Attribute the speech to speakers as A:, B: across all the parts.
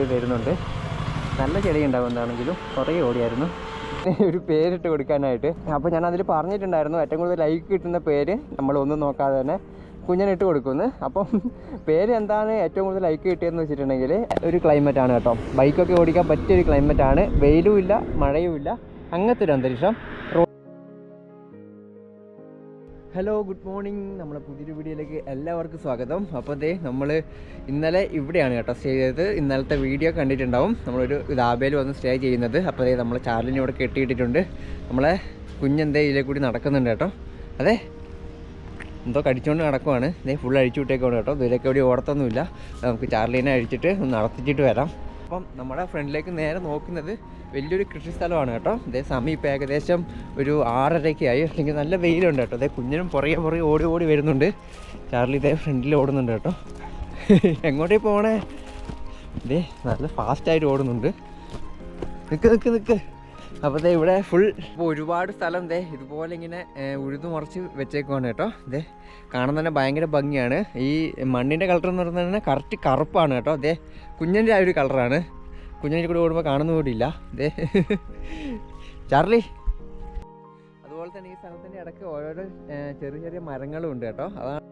A: വരുന്നുണ്ട്. നല്ല ചെടി ഉണ്ടാവും എന്താണെങ്കിലും കുറേ ഓടിയായിരുന്നു. ഒരു പേരിട്ട് കൊടുക്കാനായിട്ട്. അപ്പോൾ ഞാൻ അതിൽ പറഞ്ഞിട്ടുണ്ടായിരുന്നു ഏറ്റവും കൂടുതൽ ലൈക്ക് കിട്ടുന്ന പേര് നമ്മൾ ഒന്നും നോക്കാതെ തന്നെ കുഞ്ഞനിട്ട് കൊടുക്കുന്നു അപ്പം പേര് എന്താണ് ഏറ്റവും കൂടുതൽ ലൈക്ക് കിട്ടിയതെന്ന് വെച്ചിട്ടുണ്ടെങ്കിൽ ഒരു ക്ലൈമറ്റ് ആണ് കേട്ടോ. ബൈക്കൊക്കെ ഓടിക്കാൻ പറ്റിയൊരു ക്ലൈമറ്റ് ആണ്. വെയിലും ഇല്ല മഴയും ഇല്ല. അങ്ങനത്തെ ഒരു അന്തരീക്ഷം. ഹലോ ഗുഡ് മോർണിംഗ് നമ്മളെ പുതിയൊരു വീഡിയോയിലേക്ക് എല്ലാവർക്കും സ്വാഗതം. അപ്പോൾ ദേ നമ്മൾ ഇന്നലെ ഇവിടെയാണ് കേട്ടോ സ്റ്റേ ചെയ്തത്. ഇന്നലത്തെ വീഡിയോ കണ്ടിട്ടുണ്ടാവും. നമ്മളൊരു ദാബേൽ വന്ന് സ്റ്റേ ചെയ്യുന്നത്. അപ്പോൾ ദേ നമ്മളെ ചാർലിനെ ഇവിടെ കെട്ടിയിട്ടിട്ടുണ്ട്. നമ്മളെ കുഞ്ഞെന്തേ ഇതിലെ കൂടി നടക്കുന്നുണ്ട് കേട്ടോ. അതെ എന്തോ കടിച്ചുകൊണ്ട് നടക്കുവാണ്. ഇതേ ഫുൾ അഴിച്ചു വിട്ടേക്കാണ് കേട്ടോ. ഇതിലേക്ക് എവിടെ ഓടത്തൊന്നുമില്ല. നമുക്ക് ചാർലിനെ അഴിച്ചിട്ട് നടത്തിച്ചിട്ട് വരാം. അപ്പം നമ്മുടെ ഫ്രണ്ടിലേക്ക് നേരെ നോക്കുന്നത് വലിയൊരു കൃഷി സ്ഥലമാണ് കേട്ടോ. ഇതേ സമയം ഇപ്പോൾ ഏകദേശം ഒരു ആറരയ്ക്ക് ആയി അല്ലെങ്കിൽ നല്ല വെയിലുണ്ട് കേട്ടോ. അതേ കുഞ്ഞിനും പുറകെ പുറകെ ഓടി ഓടി വരുന്നുണ്ട്. ചാർലി ഇതേ ഫ്രണ്ടിൽ ഓടുന്നുണ്ട് കേട്ടോ. എങ്ങോട്ടേ പോണേ? ഇതേ നല്ല ഫാസ്റ്റായിട്ട് ഓടുന്നുണ്ട്. നിൽക്ക് നിൽക്ക് നിൽക്ക് അപ്പോൾ ഇവിടെ ഫുൾ ഒരുപാട് സ്ഥലം ദേ ഇതുപോലെ ഇങ്ങനെ ഉഴുതു മറിച്ച് വെച്ചേക്കുവാണ് കേട്ടോ. ദേ കാണാൻ തന്നെ ഭയങ്കര ഭംഗിയാണ്. ഈ മണ്ണിന്റെ കളർ എന്ന് പറയുന്നത് തന്നെ കറക്റ്റ് കറുപ്പാണ് കേട്ടോ. ദേ കുഞ്ഞിന്റെ ആ ഒരു കളറാണ് കുഞ്ഞിന്റെ കൂടെ ഓടുമ്പോൾ കാണുന്ന കൂടിയില്ല ദേ ചാർലി. അതുപോലെ തന്നെ ഈ സ്ഥലത്തിന്റെ ഇടയ്ക്ക് ഓരോരോ ചെറിയ ചെറിയ മരങ്ങളും ഉണ്ട് കേട്ടോ. അതാണ്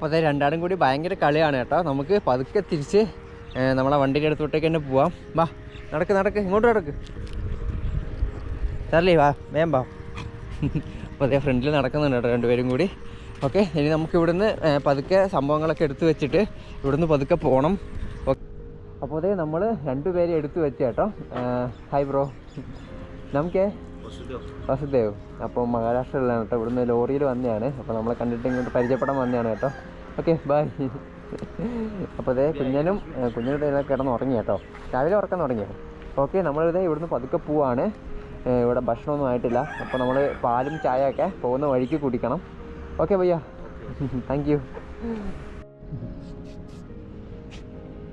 A: അപ്പോൾ അത് രണ്ടാടും കൂടി ഭയങ്കര കളിയാണ് കേട്ടോ. നമുക്ക് പതുക്കെ തിരിച്ച് നമ്മളെ വണ്ടിയുടെ അടുത്തോട്ടേക്ക് തന്നെ പോവാം. വാ നടക്ക് നടക്ക്. ഇങ്ങോട്ട് നടക്ക്. ചാർലി വാ വേം വാ. അപ്പോൾ അതേ ഫ്രണ്ടിൽ നടക്കുന്നുണ്ട് കേട്ടോ രണ്ടുപേരും കൂടി. ഓക്കെ ഇനി നമുക്ക് ഇവിടുന്ന് പതുക്കെ സംഭവങ്ങളൊക്കെ എടുത്തു വെച്ചിട്ട് ഇവിടുന്ന് പതുക്കെ പോകണം അപ്പോൾ അതേ നമ്മൾ രണ്ടുപേരെ എടുത്തു വെച്ച് കേട്ടോ. Hi bro. നമുക്ക്? വസുദേവ്. അപ്പോൾ മഹാരാഷ്ട്രയിലാണ് കേട്ടോ. ഇവിടുന്ന് ലോറിയിൽ വന്നതാണ്. അപ്പോൾ നമ്മളെ കണ്ടിട്ട് ഇങ്ങോട്ട് പരിചയപ്പെടാൻ വന്നതാണ് കേട്ടോ. Okay bye. അപ്പോൾ അതേ കുഞ്ഞനും കുഞ്ഞിനോട് കിടന്ന് ഉറങ്ങി കേട്ടോ. രാവിലെ ഉറക്കാൻ തുടങ്ങിയോ ഓക്കെ നമ്മളിതേ ഇവിടുന്ന് പതുക്കെ പോവാണ്. ഇവിടെ ഭക്ഷണമൊന്നും ആയിട്ടില്ല. അപ്പോൾ നമ്മൾ പാലും ചായയൊക്കെ പോകുന്ന വഴിക്ക് കുടിക്കണം. ഓക്കെ ഭയ്യ താങ്ക് യു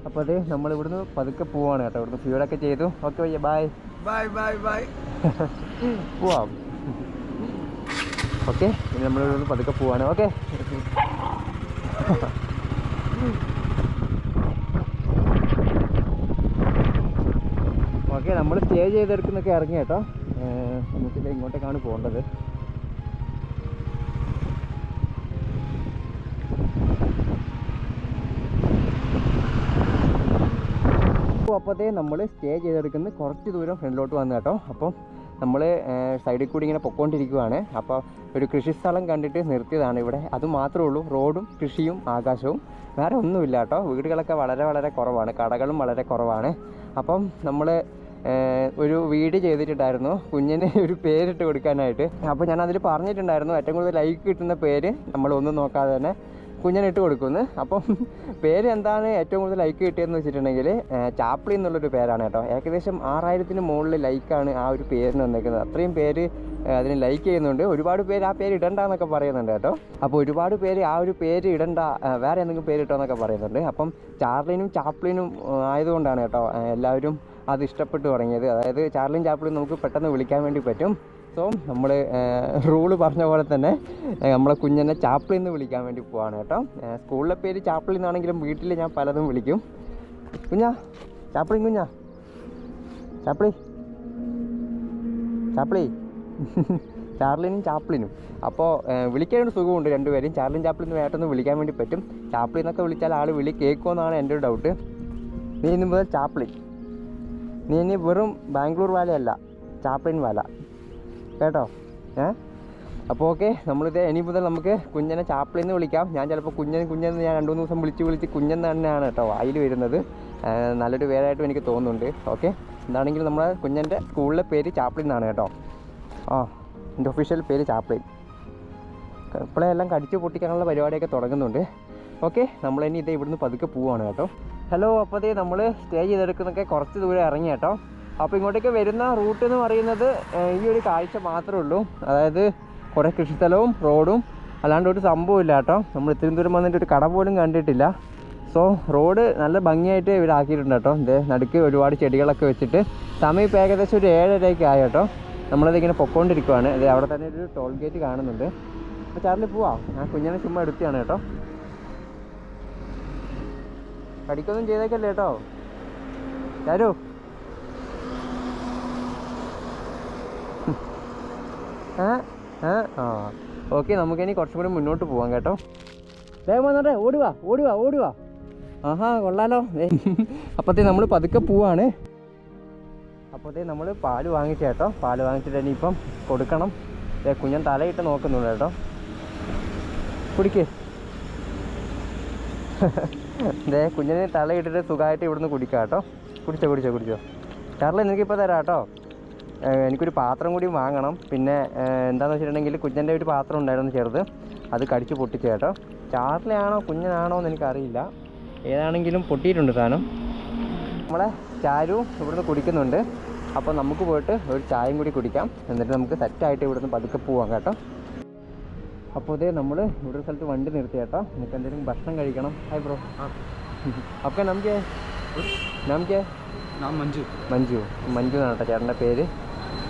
A: അപ്പോൾ അതെ നമ്മളിവിടുന്ന് പതുക്കെ പോവാണ് കേട്ടോ. ഇവിടുന്ന് ഫ്യൂഡൊക്കെ ചെയ്തു. ഓക്കെ ഭയ്യ ബായ്
B: ബൈ ബൈ ബൈ.
A: പോവാം. ഓക്കെ ഇനി ഇവിടുന്ന് പതുക്കെ പോവാണ്. ഓക്കെ. ഓക്കെ നമ്മൾ സ്റ്റേ ചെയ്തെടുക്കുന്നൊക്കെ ഇറങ്ങി കേട്ടോ. നമുക്കിത് ഇങ്ങോട്ടേക്കാണ് പോകേണ്ടത്. അപ്പോഴത്തേ നമ്മൾ സ്റ്റേ ചെയ്തെടുക്കുന്ന കുറച്ച് ദൂരം ഫ്രണ്ടിലോട്ട് വന്നു കേട്ടോ. അപ്പം നമ്മൾ സൈഡിൽ കൂടി ഇങ്ങനെ പൊക്കോണ്ടിരിക്കുവാണ്. അപ്പോൾ ഒരു കൃഷിസ്ഥലം കണ്ടിട്ട് നിർത്തിയതാണ് ഇവിടെ. അത് മാത്രമേ ഉള്ളൂ റോഡും കൃഷിയും ആകാശവും. വേറെ ഒന്നുമില്ല കേട്ടോ. വീടുകളൊക്കെ വളരെ വളരെ കുറവാണ്. കടകളും വളരെ കുറവാണ്. അപ്പം നമ്മൾ ഒരു വീട് ചെയ്തിട്ടുണ്ടായിരുന്നു. കുഞ്ഞിന് ഒരു പേരിട്ട് കൊടുക്കാനായിട്ട്. അപ്പോൾ ഞാൻ അതിൽ പറഞ്ഞിട്ടുണ്ടായിരുന്നു ഏറ്റവും കൂടുതൽ ലൈക്ക് കിട്ടുന്ന പേര് നമ്മൾ ഒന്നും നോക്കാതെ തന്നെ കുഞ്ഞിനിട്ട് കൊടുക്കുന്നു. അപ്പം പേര് എന്താണ് ഏറ്റവും കൂടുതൽ ലൈക്ക് കിട്ടിയതെന്ന് വെച്ചിട്ടുണ്ടെങ്കിൽ ചാപ്ലി എന്നുള്ളൊരു പേരാണ് കേട്ടോ. ഏകദേശം ആറായിരത്തിന് മുകളിൽ ലൈക്കാണ് ആ ഒരു പേരിന് വന്നേക്കുന്നത്. അത്രയും പേര് അതിന് ലൈക്ക് ചെയ്യുന്നുണ്ട്. ഒരുപാട് പേര് ആ പേര് ഇടണ്ട എന്നൊക്കെ പറയുന്നുണ്ട് കേട്ടോ. അപ്പോൾ ഒരുപാട് പേര് ആ ഒരു പേര് ഇടണ്ട വേറെ എന്തെങ്കിലും പേര് ഇട്ടോ എന്നൊക്കെ പറയുന്നുണ്ട്. അപ്പം ചാർലിനും ചാപ്ലിനും ആയതുകൊണ്ടാണ് കേട്ടോ എല്ലാവരും അത് ഇഷ്ടപ്പെട്ടു തുടങ്ങിയത്. അതായത് ചാർലിൻ ചാപ്ലിൻ നമുക്ക് പെട്ടെന്ന് വിളിക്കാൻ വേണ്ടി പറ്റും. സോ നമ്മൾ റൂൾ പറഞ്ഞ പോലെ തന്നെ നമ്മളെ കുഞ്ഞിനെ ചാപ്പിളിൽ നിന്ന് വിളിക്കാൻ വേണ്ടി പോവാണ് കേട്ടോ. സ്കൂളിലെ പേര് ചാപ്പിളിൽ നിന്നാണെങ്കിലും വീട്ടിൽ ഞാൻ പലതും വിളിക്കും. കുഞ്ഞാ ചാപ്പിളി കുഞ്ഞാ. ചാപ്പിളി. ചാപ്പിളി. ചാർലിനും ചാപ്പിളിനും. അപ്പോൾ വിളിക്കാനൊരു സുഖമുണ്ട് രണ്ടുപേരും. ചാർലിൻ ചാപ്പിളിന് വേട്ടൊന്ന് വിളിക്കാൻ വേണ്ടി പറ്റും. ചാപ്പിളി എന്നൊക്കെ വിളിച്ചാൽ ആൾ വിളി കേൾക്കുമെന്നാണ് എന്റെ ഒരു ഡൗട്ട്. നീ ഇന്ന് മുതൽ ചാപ്പിളി. നീ ഇനി വെറും ബാംഗ്ലൂർ വാലയല്ല ചാപ്പിളിൻ വാല. കേട്ടോ? ഏ? അപ്പോൾ ഓക്കെ നമ്മളിത് ഇനി മുതൽ നമുക്ക് കുഞ്ഞനെ ചാപ്പിളിൽ നിന്ന് വിളിക്കാം. ഞാൻ ചിലപ്പോൾ കുഞ്ഞൻ കുഞ്ഞെന്ന് ഞാൻ രണ്ട് മൂന്ന് ദിവസം വിളിച്ച് വിളിച്ച് കുഞ്ഞൻ തന്നെയാണ് കേട്ടോ വായിൽ വരുന്നത്. നല്ലൊരു പേരായിട്ടും എനിക്ക് തോന്നുന്നുണ്ട്. ഓക്കെ എന്താണെങ്കിലും നമ്മുടെ കുഞ്ഞന്റെ സ്കൂളിലെ പേര് ചാപ്പിളിൽ എന്നാണ് കേട്ടോ. ആ എന്റെ ഒഫീഷ്യൽ പേര് ചാപ്പിളിൽ ഇപ്പോഴേ എല്ലാം കടിച്ച് പൊട്ടിക്കാനുള്ള പരിപാടിയൊക്കെ തുടങ്ങുന്നുണ്ട്. ഓക്കെ നമ്മളിനി ഇത് ഇവിടുന്ന് പതുക്കെ പോവുകയാണ് കേട്ടോ. ഹലോ അപ്പോൾ നമ്മൾ സ്റ്റേ ചെയ്തെടുക്കുന്നൊക്കെ കുറച്ച് ദൂരം ഇറങ്ങി കേട്ടോ. അപ്പോൾ ഇങ്ങോട്ടേക്ക് വരുന്ന റൂട്ട് എന്ന് പറയുന്നത് ഈ ഒരു കാഴ്ച മാത്രമേ ഉള്ളൂ. അതായത് കുറേ കൃഷിസ്ഥലവും റോഡും. അല്ലാണ്ട് ഒരു സംഭവമില്ല കേട്ടോ. നമ്മൾ ഇത്രയും ദൂരം വന്നിട്ട് ഒരു കട പോലും കണ്ടിട്ടില്ല. സോ റോഡ് നല്ല ഭംഗിയായിട്ട് ഇവിടെ ആക്കിയിട്ടുണ്ട് കേട്ടോ. ഇത് നടുക്ക് ഒരുപാട് ചെടികളൊക്കെ വെച്ചിട്ട്. സമയം ഇപ്പോൾ ഏകദേശം ഒരു ഏഴരയ്ക്ക് ആയി കേട്ടോ. നമ്മളിതിങ്ങനെ പൊക്കോണ്ടിരിക്കുവാണ്. ഇത് അവിടെ തന്നെ ഒരു ടോൾ ഗേറ്റ് കാണുന്നുണ്ട്. അപ്പോൾ ചാറിൽ പോവാ. ഞാൻ കുഞ്ഞിനെ ചുമ്മാ എടുത്തിയാണ് കേട്ടോ. കടിക്കൊന്നും ചെയ്തേക്കല്ലേ കേട്ടോ? ചാരു ആ. നമുക്ക് ഓക്കെ നമുക്കിനി കുറച്ചും കൂടി മുന്നോട്ട് പോവാം കേട്ടോ. വേഗം വന്നോട്ടെ ഓടുവാ ഓടുവാ ഓടുവാ ആഹാ കൊള്ളാലോ. അപ്പത്തേ നമ്മൾ പതുക്കെ പോവാണ്. അപ്പോഴത്തേ നമ്മൾ പാൽ വാങ്ങിച്ച കേട്ടോ. പാൽ വാങ്ങിച്ചിട്ട് ഇനിയിപ്പം കൊടുക്കണം. കുഞ്ഞൻ തലയിട്ട് നോക്കുന്നുണ്ട് കേട്ടോ. കുടിക്ക്. ദേ കുഞ്ഞിന് തലയിട്ടിട്ട് സുഖമായിട്ട് ഇവിടുന്ന് കുടിക്കാം കേട്ടോ. കുടിച്ചോ കുടിച്ചോ കുടിച്ചോ. ചാർലി നിനക്കിപ്പോൾ തരാം കേട്ടോ. എനിക്കൊരു പാത്രം കൂടി വാങ്ങണം. പിന്നെ എന്താണെന്ന് വെച്ചിട്ടുണ്ടെങ്കിൽ കുഞ്ഞന്റെ ഒരു പാത്രം ഉണ്ടായിരുന്നു ചെറുത്. അത് കടിച്ച് പൊട്ടിച്ചു കേട്ടോ. ചാർലിയാണോ കുഞ്ഞനാണോ എന്ന് എനിക്കറിയില്ല. ഏതാണെങ്കിലും പൊട്ടിയിട്ടുണ്ട് സാധനം. നമ്മളെ ചാരു ഇവിടുന്ന് കുടിക്കുന്നുണ്ട്. അപ്പോൾ നമുക്ക് പോയിട്ട് ഒരു ചായയും കൂടി കുടിക്കാം. എന്നിട്ട് നമുക്ക് സെറ്റായിട്ട് ഇവിടുന്ന് പതുക്കെ പോവാം കേട്ടോ. അപ്പോൾ ഇതേ നമ്മൾ ഇവിടെ സ്ഥലത്ത് വണ്ടി നിർത്തി കേട്ടോ. നമുക്ക് എന്തെങ്കിലും ഭക്ഷണം കഴിക്കണം. ഹായ് ബ്രോ അപ്പോൾ നമുക്ക് നമുക്ക്
B: മഞ്ജു.
A: മഞ്ജു. മഞ്ജു എന്നാണ് കേട്ടോ ചേട്ടന്റെ പേര്.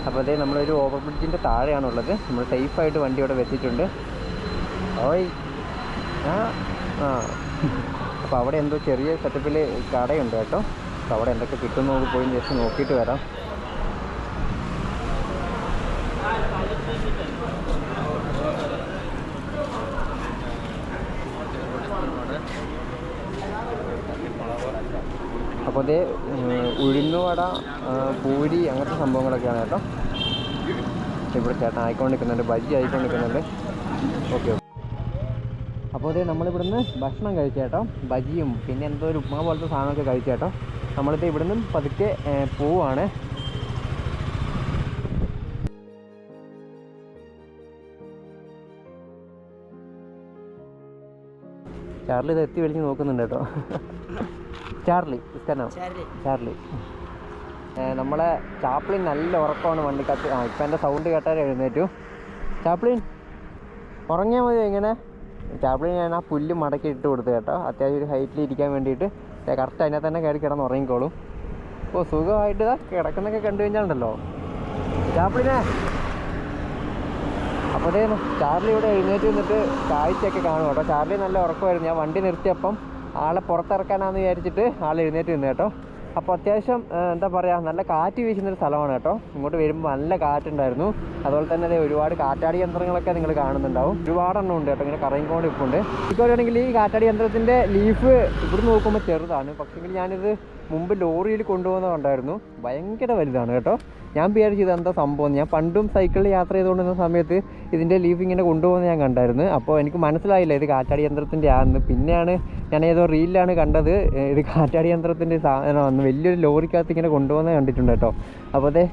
A: അപ്പോൾ അതേ നമ്മളൊരു ഓവർ ബ്രിഡ്ജിന്റെ താഴെയാണുള്ളത്. നമ്മൾ സേഫായിട്ട് വണ്ടി ഇവിടെ വെച്ചിട്ടുണ്ട്. ഓയ്. ആ ആ. അപ്പോൾ അവിടെ എന്തോ ചെറിയ സെറ്റപ്പിൽ കടയുണ്ട് കേട്ടോ. അപ്പോൾ അവിടെ എന്തൊക്കെ കിട്ടുമെന്ന് പോയി ജസ്റ്റ് നോക്കിയിട്ട് വരാം. അപ്പോൾ അതേ ഉഴുന്നുവട പൂരി അങ്ങനത്തെ സംഭവങ്ങളൊക്കെയാണ് കേട്ടോ. ഇവിടെ ചേട്ടൻ ആയിക്കൊണ്ടിരിക്കുന്നുണ്ട് ബജി ആയിക്കൊണ്ടിരിക്കുന്നുണ്ട്. ഓക്കെ അപ്പോൾ അതേ നമ്മളിവിടുന്ന് ഭക്ഷണം കഴിച്ചേട്ടോ ബജിയും പിന്നെ എന്തോ ഒരു ഉപ്മാ പോലത്തെ സാധനമൊക്കെ കഴിച്ചേട്ടോ നമ്മളിത് ഇവിടുന്ന് പതുക്കെ പോവാണ്. ചാർലി ഇത് എത്തി വലിച്ച് നോക്കുന്നുണ്ട് കേട്ടോ. ചാർലി ഇസ്കനോ ചാർലി. നമ്മളെ ചാപ്ലിൻ നല്ല ഉറക്കമാണ് വണ്ടിക്കകത്ത്. ആ ഇപ്പം എന്റെ സൗണ്ട് കേട്ടാൽ എഴുന്നേറ്റു. ചാപ്ലിൻ ഉറങ്ങിയാൽ മതി എങ്ങനെ ചാപ്ലിൻ ഞാൻ ആ പുല്ല് മടക്കി ഇട്ട് കൊടുത്തു കേട്ടോ. അത്യാവശ്യം ഒരു ഹൈറ്റിൽ ഇരിക്കാൻ വേണ്ടിയിട്ട്. കറക്റ്റ് അതിനെ തന്നെ കയറി കിടന്ന് ഉറങ്ങിക്കോളും. ഓ സുഖമായിട്ട് ഇതാ കിടക്കുന്നൊക്കെ കണ്ടു കഴിഞ്ഞാലുണ്ടല്ലോ. ചാപ്ലിനെ. അപ്പോഴേ ചാർലി ഇവിടെ എഴുന്നേറ്റ് നിന്നിട്ട് കാഴ്ചയൊക്കെ കാണും കേട്ടോ. ചാർലി നല്ല ഉറക്കമായിരുന്നു. ഞാൻ വണ്ടി നിർത്തിയപ്പം ആളെ പുറത്തിറക്കാനാന്ന് വിചാരിച്ചിട്ട് ആൾ എഴുന്നേറ്റ് നിന്ന് കേട്ടോ. അപ്പോൾ അത്യാവശ്യം എന്താ പറയുക നല്ല കാറ്റ് വീശുന്നൊരു സ്ഥലമാണ് കേട്ടോ. ഇങ്ങോട്ട് വരുമ്പോൾ നല്ല കാറ്റുണ്ടായിരുന്നു. അതുപോലെ തന്നെ അതേ ഒരുപാട് കാറ്റാടി യന്ത്രങ്ങളൊക്കെ നിങ്ങൾ കാണുന്നുണ്ടാവും. ഒരുപാടെണ്ണം ഉണ്ട് കേട്ടോ ഇങ്ങനെ കറങ്ങിക്കൊണ്ട് ഇപ്പുണ്ട് ഇപ്പോഴാണെങ്കിൽ ഈ കാറ്റാടി യന്ത്രത്തിന്റെ ലീഫ് ഇവിടെ നോക്കുമ്പോൾ ചെറുതാണ്. പക്ഷേങ്കിൽ ഞാനിത് മുമ്പ് ലോറിയിൽ കൊണ്ടുപോകുന്ന കണ്ടായിരുന്നു. ഭയങ്കര വലുതാണ് കേട്ടോ. ഞാൻ വിചാരിച്ചു ചെയ്ത എന്താ സംഭവം ഞാൻ പണ്ടും സൈക്കിളിൽ യാത്ര ചെയ്തുകൊണ്ടിരുന്ന സമയത്ത് ഇതിന്റെ ലീഫ് ഇങ്ങനെ കൊണ്ടുപോകുന്നത് ഞാൻ കണ്ടായിരുന്നു. അപ്പോൾ എനിക്ക് മനസ്സിലായില്ല ഇത് കാറ്റാടി യന്ത്രത്തിന്റെ ആണെന്ന്. പിന്നെയാണ് ഞാൻ ഏതോ റീലിലാണ് കണ്ടത്. ഇത് കാറ്റാടി യന്ത്രത്തിന്റെ സാധനമാണ് വലിയൊരു ലോറിക്കകത്ത് ഇങ്ങനെ കൊണ്ടുപോകുന്നത് കണ്ടിട്ടുണ്ട് കേട്ടോ. അപ്പോൾ അതെ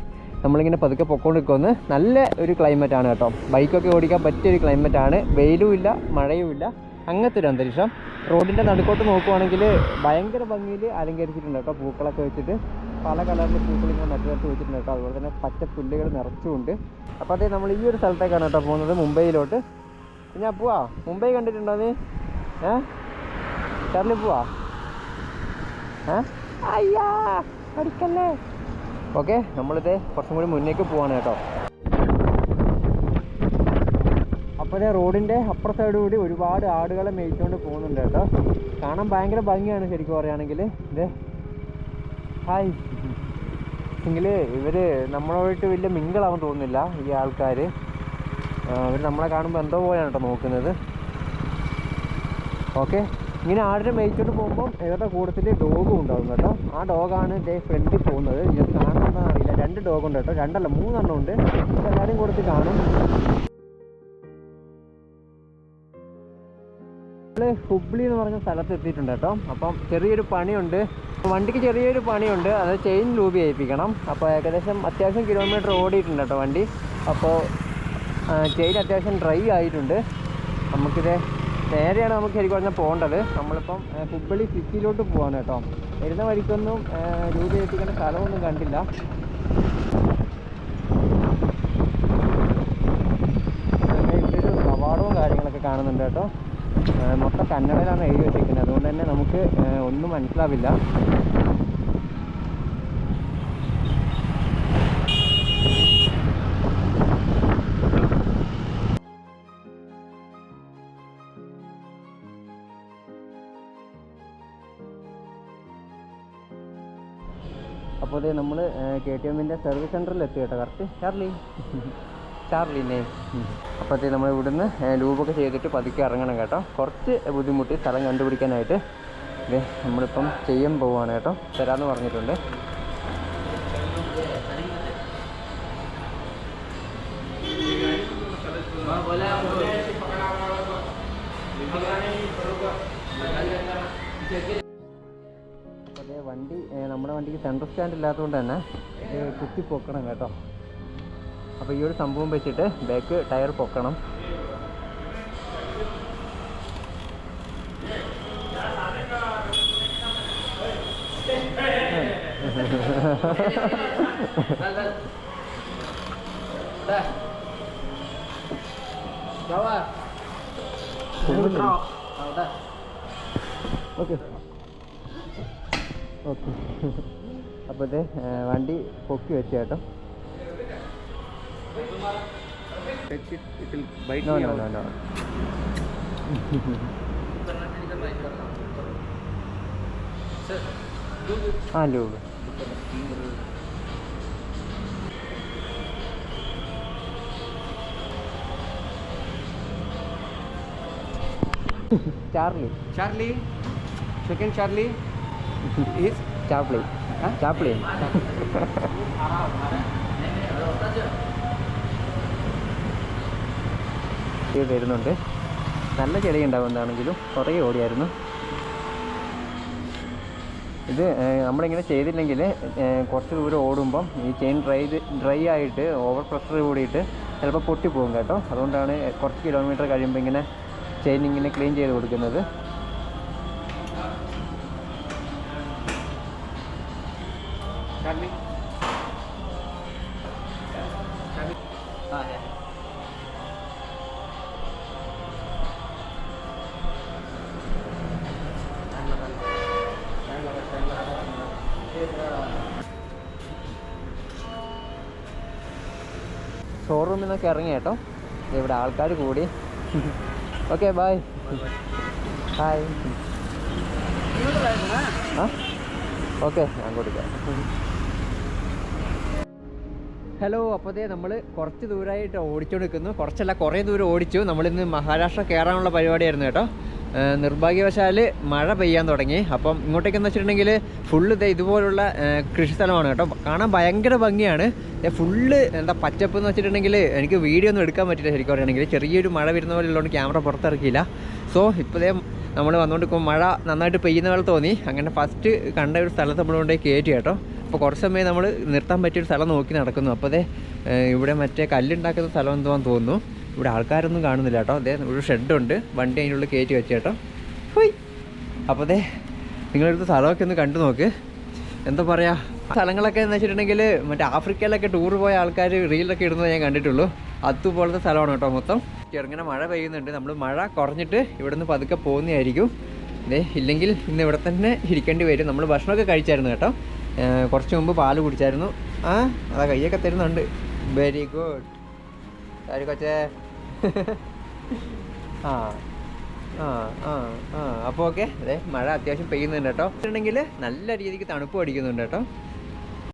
A: നമ്മളിങ്ങനെ പതുക്കെ പൊക്കോണ്ടിരിക്കുമെന്ന് നല്ല ഒരു ക്ലൈമറ്റ് ആണ് കേട്ടോ. ബൈക്കൊക്കെ ഓടിക്കാൻ പറ്റിയ ഒരു ക്ലൈമറ്റ് ആണ്. വെയിലും ഇല്ല മഴയും ഇല്ല. അങ്ങനത്തെ ഒരു അന്തരീക്ഷം. റോഡിന്റെ നടുക്കോട്ട് നോക്കുവാണെങ്കിൽ ഭയങ്കര ഭംഗിയിൽ അലങ്കരിച്ചിട്ടുണ്ട് കേട്ടോ. പൂക്കളൊക്കെ വെച്ചിട്ട്. പല കളറിൽ പൂക്കൾ ഇങ്ങനെ നട്ടുനട്ട് വെച്ചിട്ടുണ്ട് കേട്ടോ. അതുപോലെ തന്നെ പച്ച പുല്ലുകൾ നിറച്ചുകൊണ്ട് അപ്പോൾ അതേ നമ്മൾ ഈ ഒരു സ്ഥലത്തേക്കാണ് കേട്ടോ പോകുന്നത് മുംബൈയിലോട്ട്. പിന്നെ പോവാ. മുംബൈ കണ്ടിട്ടുണ്ടോ നീ? ഏ? ചാർലി പോവാ? ഏ? അയ്യാ അടിക്കല്ലേ ഓക്കെ നമ്മളിത് കുറച്ചും കൂടി മുന്നേക്ക് പോവാണ് കേട്ടോ. അപ്പോൾ റോഡിന്റെ അപ്പുറ സൈഡ് കൂടി ഒരുപാട് ആടുകളെ മേയിച്ചുകൊണ്ട് പോകുന്നുണ്ട് കേട്ടോ. കാണാൻ ഭയങ്കര ഭംഗിയാണ് ശരിക്കും പറയുകയാണെങ്കിൽ. ഇത് ഹായ്. എങ്കിൽ ഇവർ നമ്മളുമായിട്ട് വലിയ മിങ്കിളാവാൻ തോന്നുന്നില്ല ഈ ആൾക്കാർ ഇവർ നമ്മളെ കാണുമ്പോൾ എന്തോ പോലെയാണ് കേട്ടോ നോക്കുന്നത്. ഓക്കെ. ഇങ്ങനെ ആടിനെ മേയിച്ചോണ്ട് പോകുമ്പോൾ ഇവരുടെ കൂട്ടത്തിൽ ഡോഗും ഉണ്ടാവും കേട്ടോ. ആ ഡോഗാണ് ഇതേ ഫ്രണ്ടിൽ പോകുന്നത്. ഇത് കാണുന്നതെന്ന് അറിയില്ല. രണ്ട് ഡോഗ് ഉണ്ട് കേട്ടോ രണ്ടല്ല മൂന്നെണ്ണം ഉണ്ട്. എല്ലാവരും കൂട്ടത്തിൽ കാണും. ഹുബ്ലി എന്ന് പറഞ്ഞ സ്ഥലത്ത് എത്തിയിട്ടുണ്ട് കേട്ടോ. അപ്പം ചെറിയൊരു പണിയുണ്ട്. വണ്ടിക്ക് ചെറിയൊരു പണിയുണ്ട്. അത് ചെയിൻ ലൂബി ഏൽപ്പിക്കണം. അപ്പോൾ ഏകദേശം അത്യാവശ്യം കിലോമീറ്റർ ഓടിയിട്ടുണ്ട് കേട്ടോ വണ്ടി. അപ്പോൾ ചെയിൻ അത്യാവശ്യം ഡ്രൈ ആയിട്ടുണ്ട്. നമുക്കിത് നേരെയാണ് നമുക്ക് ശരിക്കും പറഞ്ഞാൽ പോകേണ്ടത്. നമ്മളിപ്പം ഹുബ്ബളി സിറ്റിയിലോട്ട് പോവാണ് കേട്ടോ. വരുന്ന വഴിക്കൊന്നും ലൂബി ഏൽപ്പിക്കേണ്ട സ്ഥലമൊന്നും കണ്ടില്ല. ഒരു കവാടവും കാര്യങ്ങളൊക്കെ കാണുന്നുണ്ട് കേട്ടോ. മൊത്തം കന്നഡയിലാണ് എഴുതി വെച്ചിരിക്കുന്നത്. അതുകൊണ്ട് തന്നെ നമുക്ക് ഒന്നും മനസ്സിലാവില്ല. അപ്പോൾ നമ്മൾ കെ ടി എമ്മിന്റെ സർവീസ് സെന്ററിൽ എത്തി കേട്ടോ കറക്റ്റ്. ചാർലി ചാർലിനെ അപ്പോൾ അതെ നമ്മൾ ഇവിടുന്ന് ലൂബൊക്കെ ചെയ്തിട്ട് പതുക്കെ ഇറങ്ങണം കേട്ടോ. കുറച്ച് ബുദ്ധിമുട്ടി സ്ഥലം കണ്ടുപിടിക്കാനായിട്ട്. ഇത് നമ്മളിപ്പം ചെയ്യാൻ പോവുകയാണ് കേട്ടോ. തരാമെന്ന് പറഞ്ഞിട്ടുണ്ട്. വണ്ടി നമ്മുടെ വണ്ടിക്ക് സെൻട്രൽ സ്റ്റാൻഡ് ഇല്ലാത്തതുകൊണ്ട് തന്നെ കുത്തിപ്പോക്കണം കുത്തി പൊക്കണം കേട്ടോ. അപ്പോൾ ഈ ഒരു സംഭവം വെച്ചിട്ട് ബാക്ക് ടയർ പൊക്കണം. ഓക്കെ ഇത് വണ്ടി പൊക്കി വെച്ച് കേട്ടോ.
B: Touch it, it will bite me
A: lube Charlie
B: Charlie, second Charlie is
A: Chaplin
B: Huh?
A: ഇത് വരുന്നുണ്ട്. നല്ല ചെടി ഉണ്ടാവുന്നതാണെങ്കിലും കുറേ ഓടിയായിരുന്നു. ഇത് നമ്മളിങ്ങനെ ചെയ്തില്ലെങ്കിൽ കുറച്ച് ദൂരം ഓടുമ്പം ഈ ചെയിൻ ഡ്രൈ ഡ്രൈ ആയിട്ട് ഓവർ പ്രഷർ കൂടിയിട്ട് ചിലപ്പോൾ പൊട്ടിപ്പോകും കേട്ടോ. അതുകൊണ്ടാണ് കുറച്ച് കിലോമീറ്റർ കഴിയുമ്പോൾ ഇങ്ങനെ ചെയിൻ ഇങ്ങനെ ക്ലീൻ ചെയ്ത് കൊടുക്കുന്നത്.
B: Charlie.
A: ഷോറൂമിൽ നിന്നൊക്കെ ഇറങ്ങി കേട്ടോ. ഇവിടെ ആൾക്കാർ കൂടി. ഓക്കെ ബായ് ഹായ് ആ ഓക്കെ ഞാൻ കൊടുക്കാം ഹലോ അപ്പോൾ ദേ നമ്മൾ കുറച്ച് ദൂരമായിട്ട് ഓടിച്ചുകൊണ്ട് നിൽക്കുന്നു കുറച്ചല്ല കുറേ ദൂരം ഓടിച്ചു. നമ്മളിന്ന് മഹാരാഷ്ട്ര കയറാനുള്ള പരിപാടിയായിരുന്നു കേട്ടോ. നിർഭാഗ്യവശാൽ മഴ പെയ്യാൻ തുടങ്ങി. അപ്പം ഇങ്ങോട്ടേക്കെന്ന് വെച്ചിട്ടുണ്ടെങ്കിൽ ഫുള്ള് ഇതേ ഇതുപോലുള്ള കൃഷി സ്ഥലമാണ് കേട്ടോ. കാണാൻ ഭയങ്കര ഭംഗിയാണ്. ഫുള്ള് എന്താ പച്ചപ്പ് എന്ന് വെച്ചിട്ടുണ്ടെങ്കിൽ എനിക്ക് വീഡിയോ ഒന്നും എടുക്കാൻ പറ്റില്ല ശരിക്കും പറയുകയാണെങ്കിൽ ചെറിയൊരു മഴ വരുന്ന പോലെ ഉള്ളതുകൊണ്ട് ക്യാമറ പുറത്തിറക്കിയില്ല. സോ ഇപ്പോൾ ദേ നമ്മൾ വന്നുകൊണ്ടിരിക്കുമ്പോൾ മഴ നന്നായിട്ട് പെയ്യുന്ന പോലെ തോന്നി. അങ്ങനെ ഫസ്റ്റ് കണ്ട ഒരു സ്ഥലത്ത് നമ്മൾ കൊണ്ടുപോയി കയറ്റി കേട്ടോ. അപ്പോൾ കുറച്ച് സമയം നമ്മൾ നിർത്താൻ പറ്റിയൊരു സ്ഥലം നോക്കി നടക്കുന്നു. അപ്പോൾ അതെ ഇവിടെ മറ്റേ കല്ലുണ്ടാക്കുന്ന സ്ഥലം എന്തുവാന്ന് തോന്നുന്നു. ഇവിടെ ആൾക്കാരൊന്നും കാണുന്നില്ല കേട്ടോ. അതെ ഒരു ഷെഡുണ്ട്. വണ്ടി അതിനുള്ളിൽ കയറ്റി വെച്ച് കേട്ടോ. ഹോയ്. അപ്പോൾ അതെ നിങ്ങളെടുത്ത് സ്ഥലമൊക്കെ ഒന്ന് കണ്ടു നോക്ക്. എന്താ പറയുക സ്ഥലങ്ങളൊക്കെ എന്ന് വെച്ചിട്ടുണ്ടെങ്കിൽ മറ്റേ ആഫ്രിക്കയിലൊക്കെ ടൂർ പോയ ആൾക്കാർ റീലൊക്കെ ഇടുന്നത് ഞാൻ കണ്ടിട്ടുള്ളൂ. അതുപോലത്തെ സ്ഥലമാണ് കേട്ടോ മൊത്തം. ചെറുങ്ങനെ മഴ പെയ്യുന്നുണ്ട്. നമ്മൾ മഴ കുറഞ്ഞിട്ട് ഇവിടെ നിന്ന് പതുക്കെ പോകുന്നതായിരിക്കും. ഇതേ ഇല്ലെങ്കിൽ ഇന്ന് ഇവിടെ തന്നെ ഇരിക്കേണ്ടി വരും. നമ്മൾ ഭക്ഷണമൊക്കെ കഴിച്ചായിരുന്നു കേട്ടോ. കുറച്ച് മുമ്പ് പാൽ കുടിച്ചായിരുന്നു. ആ അതാ കയ്യൊക്കെ തരുന്നുണ്ട്. വെരി ഗുഡ് ആര് കൊച്ചേ? ആ ആ ആ ആ അപ്പോൾ ഓക്കെ അതെ മഴ അത്യാവശ്യം പെയ്യുന്നുണ്ട് കേട്ടോ. ഉണ്ടെങ്കിൽ നല്ല രീതിക്ക് തണുപ്പ് അടിക്കുന്നുണ്ട് കേട്ടോ.